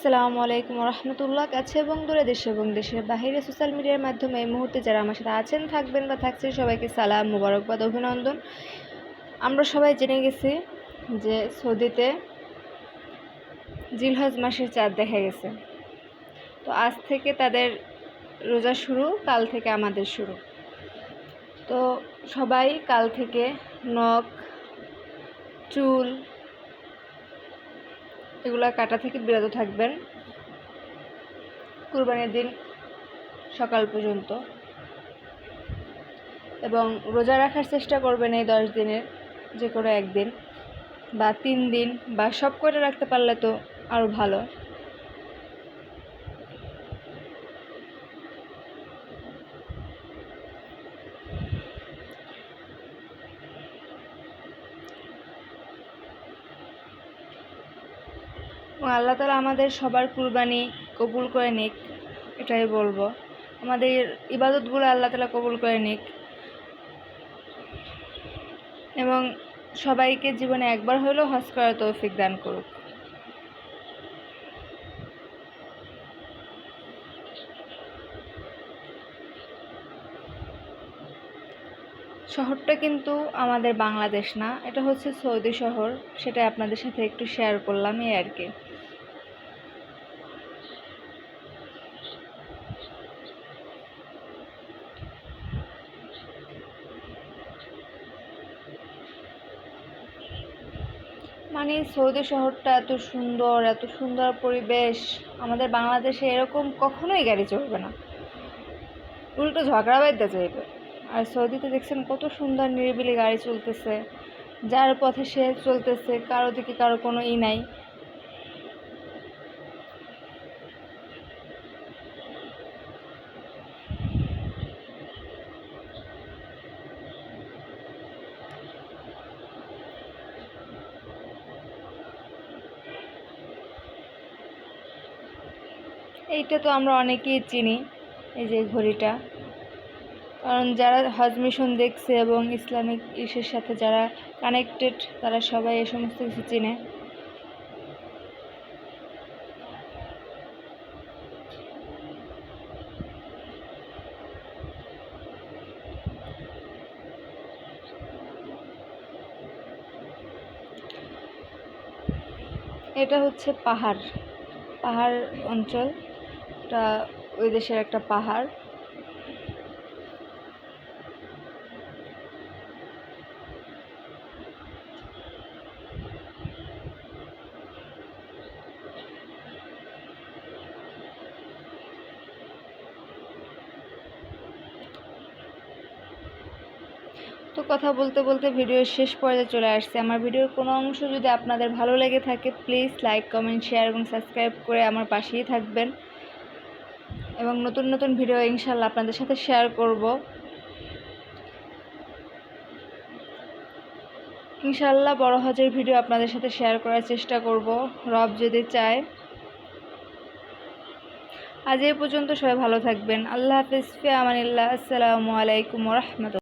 আসসালামু আলাইকুম রহমতুল্লাহ কাছে এবং দূরে দেশে এবং দেশের বাহিরে সোশ্যাল মিডিয়ার মাধ্যমে এই মুহূর্তে যারা আমার সাথে আছেন, থাকবেন বা থাকছেন, সবাইকে সালাম মুবারকবাদ অভিনন্দন। আমরা সবাই জেনে গেছি যে সৌদিতে জিলহজ মাসের চাঁদ দেখা গেছে। তো আজ থেকে তাদের রোজা শুরু, কাল থেকে আমাদের শুরু। তো সবাই কাল থেকে নখ, চুল এগুলো কাটা থেকে বিরত থাকবেন। কুরবানির দিন সকাল পর্যন্ত। এবং রোজা রাখার চেষ্টা করবেন এই দশ দিনের যে কোনো একদিন বা তিন দিন বা সব করে রাখতে পারলে তো আরও ভালো। আল্লাহ তালা আমাদের সবার কুরবানি কবুল করে নিক, এটাই বলব। আমাদের ইবাদতগুলো আল্লাহ তালা কবুল করে নিক। এবং সবাইকে জীবনে একবার হলেও হজ করার তৌফিক দান করুক। শহরটা কিন্তু আমাদের বাংলাদেশ না, এটা হচ্ছে সৌদি শহর সেটা আপনাদের সাথে একটু শেয়ার করলাম এই আর কি। মানে সৌদি শহরটা এত সুন্দর এত সুন্দর পরিবেশ, আমাদের বাংলাদেশে এরকম কখনোই গাড়ি চলবে না। উল্টো ঝগড়া বাড়তে চাইবে। আর সৌদিতে দেখছেন কত সুন্দর নিরিবিলি গাড়ি চলতেছে, যার পথে সে চলতেছে, কারও দিকে কারও কোনো ই নাই। এইটা তো আমরা অনেকেই চিনি, এই যে ঘড়িটা। কারণ যারা হজ মিশন দেখছে এবং ইসলামিক ইসের সাথে যারা কানেক্টেড তারা সবাই এ সমস্ত কিছু চিনে। এটা হচ্ছে পাহাড় পাহাড় অঞ্চল। এটা ওই দেশের একটা পাহাড়। তো কথা বলতে বলতে ভিডিওর শেষ পর্যায়ে চলে আসছে। আমার ভিডিওর কোনো অংশ যদি আপনাদের ভালো লেগে থাকে প্লিজ লাইক কমেন্ট শেয়ার এবং সাবস্ক্রাইব করে আমার পাশেই থাকবেন। এবং নতুন নতুন ভিডিও ইনশাল্লাহ আপনাদের সাথে শেয়ার করব। ইনশাল্লাহ বড় হজের ভিডিও আপনাদের সাথে শেয়ার করার চেষ্টা করব, রব যদি চায়। আজ এ পর্যন্ত সবাই ভালো থাকবেন। আল্লাহ হাফিজ ফিয়ামানিল্লাহ আসসালামু আলাইকুম রহমতুল্লাহ।